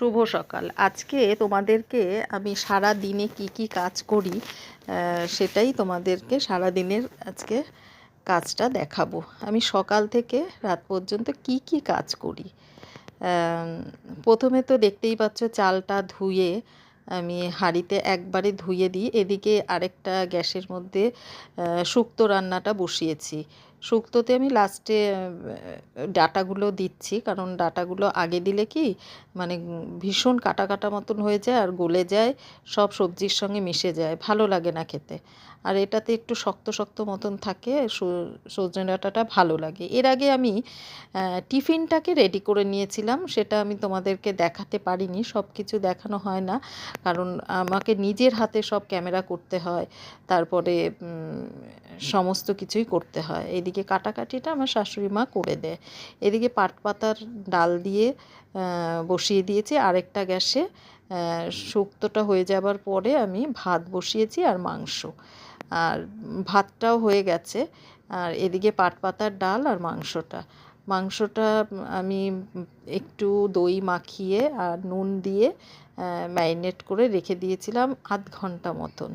শুভ সকাল। আজকে তোমাদেরকে আমি সারা দিনে কি কি কাজ করি সেটাই তোমাদেরকে সারা দিনের আজকে কাজটা দেখাবো। আমি সকাল থেকে রাত পর্যন্ত কি কি কাজ করি। প্রথমে তো দেখতেই পাচ্ছ চালটা ধুয়ে আমি হাঁড়িতে একবারে ধুয়ে দিই। এদিকে আরেকটা গ্যাসের মধ্যে শুক্তো রান্নাটা বসিয়েছি। শুক্তোতে আমি লাস্টে ডাটাগুলো দিচ্ছি। কারণ ডাটাগুলো আগে দিলে কি মানে ভীষণ কাটা কাটা মতন হয়ে যায় আর গলে যায়, সব সবজির সঙ্গে মিশে যায়। ভালো লাগে না খেতে। আর এটাতে একটু শক্ত শক্ত মতন থাকে সজনে ডাটাটা ভালো লাগে। এর আগে আমি টিফিনটাকে রেডি করে নিয়েছিলাম। সেটা আমি তোমাদেরকে দেখাতে পারিনি, সব কিছু দেখানো হয় না। কারণ আমাকে নিজের হাতে সব ক্যামেরা করতে হয়। তারপরে সমস্ত কিছুই করতে হয়। এদিকে কাটাকাটিটা আমার শাশুড়ি মা করে দেয়। এদিকে পাট পাতার ডাল দিয়ে বসিয়ে দিয়েছি। আরেকটা গ্যাসে শুক্তোটা হয়ে যাবার পরে আমি ভাত বসিয়েছি আর মাংস। আর ভাতটাও হয়ে গেছে। আর এদিকে পাট পাতার ডাল আর মাংসটা। মাংসটা আমি একটু দই মাখিয়ে আর নুন দিয়ে ম্যারিনেট করে রেখে দিয়েছিলাম আধ ঘণ্টা মতন।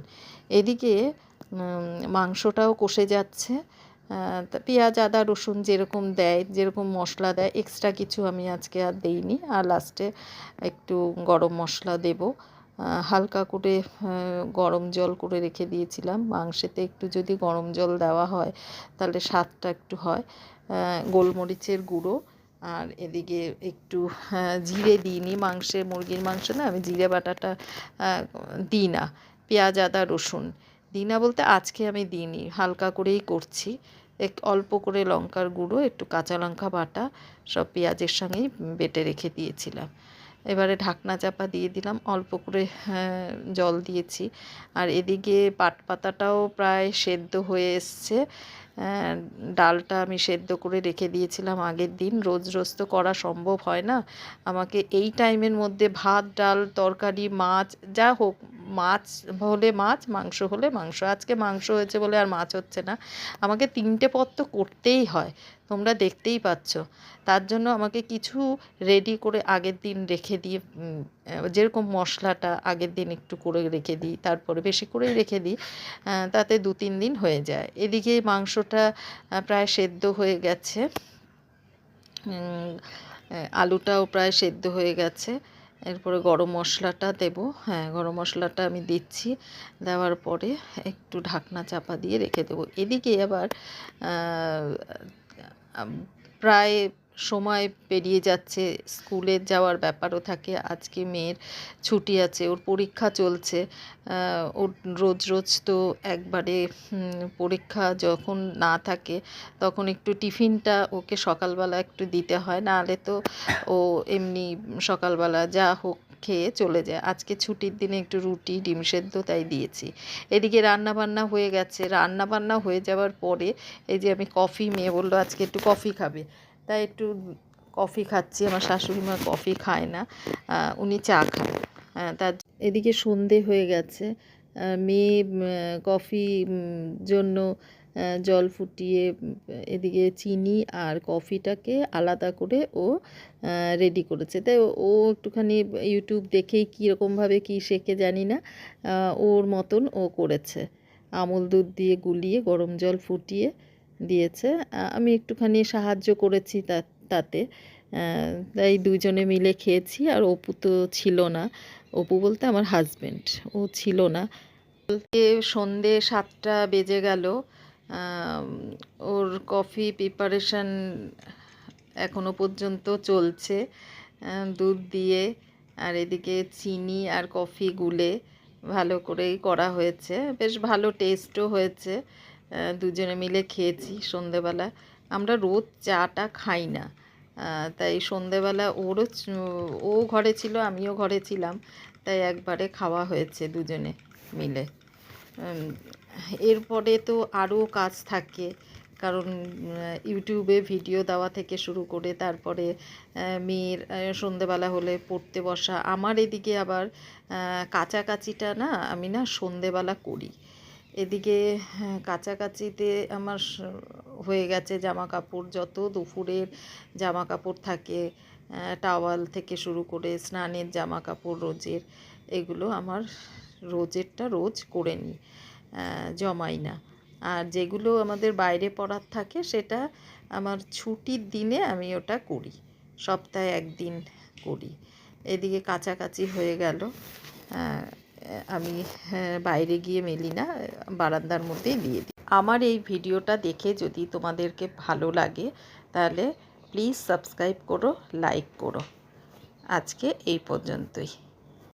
এদিকে মাংসটাও কষে যাচ্ছে। পেঁয়াজ, আদা, রসুন যেরকম দেয়, যেরকম মশলা দেয় এক্সট্রা কিছু আমি আজকে আর দেইনি। আর লাস্টে একটু গরম মশলা দেব। হালকা করে গরম জল করে রেখে দিয়েছিলাম। মাংসেতে একটু যদি গরম জল দেওয়া হয়, তাহলে স্বাদটা একটু হয়। গোলমরিচের গুঁড়ো। আর এদিকে একটু জিরে দিইনি। মাংসে মুরগির মাংস না, আমি জিরে বাটাটা দিই না। পেঁয়াজ, আদা, রসুন। দিই না বলতে আজকে আমি দিইনি হালকা করেই করছি। এক অল্প করে লঙ্কার গুঁড়ো একটু কাঁচা লঙ্কা বাটা সব পেঁয়াজের সঙ্গেই বেটে রেখে দিয়েছিলাম। এবারে ঢাকনা চাপা দিয়ে দিলাম অল্প করে হ্যাঁ, জল দিয়েছি। আর এদিকে পাট পাতাটাও প্রায় সেদ্ধ হয়ে এসছে। ডালটা আমি সেদ্ধ করে রেখে দিয়েছিলাম আগের দিন। রোজ রোজ তো করা সম্ভব হয় না। আমাকে এই টাইমের মধ্যে ভাত, ডাল, তরকারি, মাছ, যা হোক, মাছ হলে মাছ, মাংস হলে মাংস। আজকে মাংস হয়েছে বলে আর মাছ হচ্ছে না। আমাকে তিনটে পদ তো করতেই হয়। তোমরা দেখতেই পাচ্ছ। তার জন্য আমাকে কিছু রেডি করে আগের দিন রেখে দিয়ে যেরকম মশলাটা আগের দিন একটু করে রেখে দিই, তারপরে বেশি করেই রেখে দিই তাতে দু তিন দিন হয়ে যায়। এদিকে মাংসটা প্রায় সেদ্ধ হয়ে গেছে। আলুটাও প্রায় সেদ্ধ হয়ে গেছে। এরপরে গরম মশলাটা দেব। হ্যাঁ গরম মশলাটা আমি দিচ্ছি। দেওয়ার পরে একটু ঢাকনা চাপা দিয়ে রেখে দেবো। এদিকে আবার প্রায় সময় পেরিয়ে যাচ্ছে, স্কুলে যাওয়ার ব্যাপারও থাকে, আজকে মেয়ের ছুটি আছে, ওর পরীক্ষা চলছে ওর রোজ রোজ তো একবারে পরীক্ষা যখন না থাকে, তখন একটু টিফিনটা ওকে সকালবেলা একটু দিতে হয়, নাহলে তো ও এমনি সকালবেলা যা হোক খেয়ে চলে যায়। আজকে ছুটির দিনে একটু রুটি, ডিম সেদ্ধ তাই দিয়েছি। এদিকে রান্না বান্না হয়ে গেছে রান্না বান্না হয়ে যাওয়ার পরে এই যে আমি কফি, মেয়ে বলল আজকে একটু কফি খাবে। তাই একটু কফি খাচ্ছি, আমার শাশুড়ি মা কফি খায় না উনি চা খায়। তার এদিকে সন্ধে হয়ে গেছে মেয়ে কফি জন্য জল ফুটিয়ে এদিকে চিনি আর কফিটাকে আলাদা করে ও রেডি করেছে। তাই ও একটুখানি ইউটিউব দেখেই কীরকমভাবে কী শেখে জানি না ওর মতন ও করেছে। আমল দুধ দিয়ে গুলিয়ে গরম জল ফুটিয়ে দিয়েছে। আমি একটুখানি সাহায্য করেছি তাতে। তাই দুজনে মিলে খেয়েছি আর অপু তো ছিল না। অপু বলতে আমার হাজবেন্ড ও ছিল না। বলতে সন্ধে সাতটা বেজে গেল। ওর কফি প্রিপারেশন এখনও পর্যন্ত চলছে। দুধ দিয়ে আর এদিকে চিনি আর কফি গুলে ভালো করেই করা হয়েছে। বেশ ভালো টেস্টও হয়েছে। দুজনে মিলে খেয়েছি সন্ধেবেলা। আমরা রোজ চাটা খাই না। তাই সন্ধেবেলা ওরও ও ঘরে ছিল, আমিও ঘরে ছিলাম। তাই একবারে খাওয়া হয়েছে দুজনে মিলে। এরপরে তো আরও কাজ থাকে। কারণ ইউটিউবে ভিডিও দেওয়া থেকে শুরু করে তারপরে মেয়ের সন্ধেবেলা হলে পড়তে বসা। আমার এদিকে আবার কাচাকাচিটা না, আমি না সন্ধেবেলা করি। এদিকে কাছাকাছিতে আমার হয়ে গেছে জামা কাপড় যত দুপুরের জামা কাপড় থাকে টাওয়াল থেকে শুরু করে স্নানের জামা কাপড় রোজের, এগুলো আমার রোজেরটা রোজ করে নিই জমাই না। আর যেগুলো আমাদের বাইরে পড়ার থাকে, সেটা আমার ছুটির দিনে আমি ওটা করি, সপ্তাহে একদিন করি। এদিকে কাছাকাছি হয়ে গেল আমি হ্যাঁ, বাইরে গিয়ে মেলি না বারান্দার মধ্যেই দিয়ে দিই। আমার এই ভিডিওটা দেখে যদি তোমাদেরকে ভালো লাগে তাহলে প্লিজ সাবস্ক্রাইব করো লাইক করো। আজকে এই পর্যন্তই।